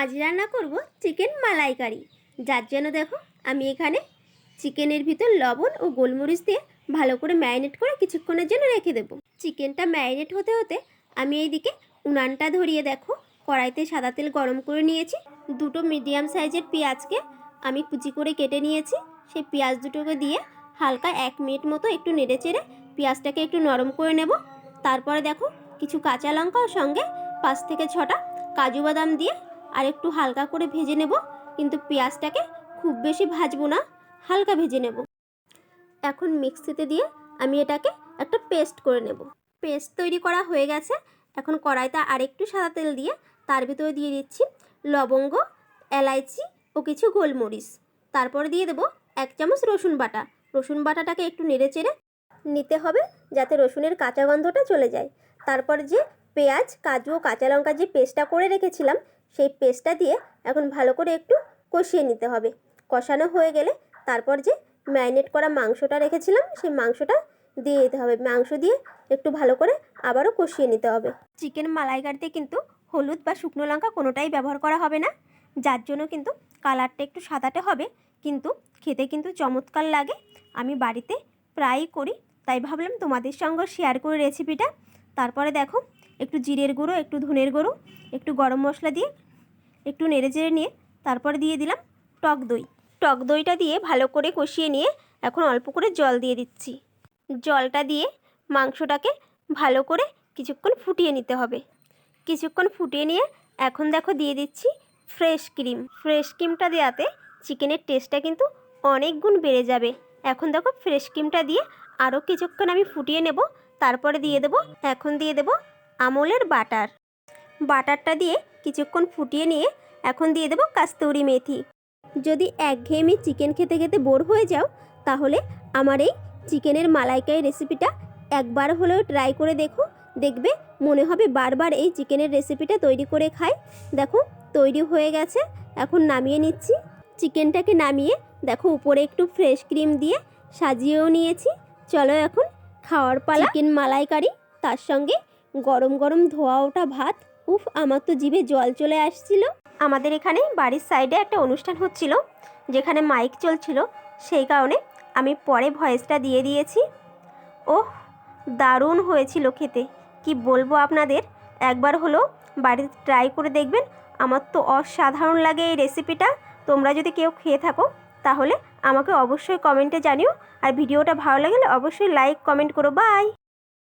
আজ রান্না করব চিকেন মালাইকারি। যার জন্য দেখো, আমি এখানে চিকেনের ভিতর লবণ ও গোলমরিচ দিয়ে ভালো করে ম্যারিনেট করে কিছুক্ষণের জন্য রেখে দেবো। চিকেনটা ম্যারিনেট হতে হতে আমি এইদিকে উনানটা ধরিয়ে দেখো, কড়াইতে সাদা তেল গরম করে নিয়েছি। দুটো মিডিয়াম সাইজের পেঁয়াজকে আমি কুচি করে কেটে নিয়েছি। সেই পেঁয়াজ দুটোকে দিয়ে হালকা এক মিনিট মতো একটু নেড়ে চেড়ে পেঁয়াজটাকে একটু নরম করে নেব। তারপরে দেখো, কিছু কাঁচা লঙ্কা সঙ্গে পাঁচ থেকে ছটা কাজু বাদাম দিয়ে আর একটু হালকা করে ভেজে নেব, কিন্তু পেঁয়াজটাকে খুব বেশি ভাজবো না, হালকা ভেজে নেব। এখন মিক্সিতে দিয়ে আমি এটাকে একটা পেস্ট করে নেব। পেস্ট তৈরি করা হয়ে গেছে। এখন কড়াইতে আরেকটু সাদা তেল দিয়ে তার ভিতরে দিয়ে দিচ্ছি লবঙ্গ, এলাইচি ও কিছু গোলমরিচ। তারপরে দিয়ে দেবো এক চামচ রসুন বাটা। রসুন বাটাটাকে একটু নেড়ে চেড়ে নিতে হবে যাতে রসুনের কাঁচা গন্ধটা চলে যায়। তারপর যে পেঁয়াজ, কাজু ও কাঁচা লঙ্কা যে পেস্টটা করে রেখেছিলাম সেই পেস্টটা দিয়ে এখন ভালো করে একটু কষিয়ে নিতে হবে। কষানো হয়ে গেলে তারপর যে ম্যারিনেট করা মাংসটা রেখেছিলাম, সেই মাংসটা দিয়ে দিতে হবে। মাংস দিয়ে একটু ভালো করে আবারও কষিয়ে নিতে হবে। চিকেন মালাইকারিতে কিন্তু হলুদ বা শুকনো লঙ্কা কোনোটাই ব্যবহার করা হবে না। যার জন্য কিন্তু কালারটা একটু সাদাটে হবে, কিন্তু খেতে কিন্তু চমৎকার লাগে। আমি বাড়িতে প্রায়ই করি, তাই ভাবলাম তোমাদের সঙ্গে শেয়ার করি রেসিপিটা তারপরে দেখো, একটু জিরের গুঁড়ো, একটু ধনের গুঁড়ো, একটু গরম মশলা দিয়ে একটু নেড়ে চেড়ে নিয়ে তারপরে দিয়ে দিলাম টক দই। টক দইটা দিয়ে ভালো করে কষিয়ে নিয়ে এখন অল্প করে জল দিয়ে দিচ্ছি। জলটা দিয়ে মাংসটাকে ভালো করে কিছুক্ষণ ফুটিয়ে নিতে হবে। কিছুক্ষণ ফুটিয়ে নিয়ে এখন দেখো দিয়ে দিচ্ছি ফ্রেশ ক্রিম। ফ্রেশ ক্রিমটা দেওয়াতে চিকেনের টেস্টটা কিন্তু অনেক গুণ বেড়ে যাবে। এখন দেখো ফ্রেশ ক্রিমটা দিয়ে আরও কিছুক্ষণ আমি ফুটিয়ে নেব। তারপরে দিয়ে দেবো, এখন দিয়ে দেবো আমলের বাটার। বাটারটা দিয়ে কিছুক্ষণ ফুটিয়ে নিয়ে এখন দিয়ে দেবো কাস্তুরি মেথি। যদি একঘেয়েমি চিকেন খেতে খেতে বোর হয়ে যাও, তাহলে আমার এই চিকেনের মালাইকারি রেসিপিটা একবার হলেও ট্রাই করে দেখো। দেখবে মনে হবে বারবার এই চিকেনের রেসিপিটা তৈরি করে খাই। দেখো, তৈরি হয়ে গেছে। এখন নামিয়ে নিচ্ছি। চিকেনটাকে নামিয়ে দেখো, উপরে একটু ফ্রেশ ক্রিম দিয়ে সাজিয়েও নিয়েছি। চলো এখন খাওয়ার পালা। চিকেন মালাইকারি, তার সঙ্গে গরম গরম ধোয়া ওঠা ভাত উফ, আমার তো জিভে জল চলে আসছিল। আমাদের এখানে বাড়ির সাইডে একটা অনুষ্ঠান হচ্ছিল, যেখানে মাইক চলছিল। সেই কারণে আমি পরে ভয়েসটা দিয়ে দিয়েছি। ওহ, দারুণ হয়েছিল খেতে। কি বলব আপনাদের? একবার হলো বাড়িতে ট্রাই করে দেখবেন। আমার তো অসাধারণ লাগে এই রেসিপিটা তোমরা যদি কেউ খেয়ে থাকো, তাহলে আমাকে অবশ্যই কমেন্টে জানিও। আর ভিডিওটা ভালো লাগলে অবশ্যই লাইক কমেন্ট করো। বাই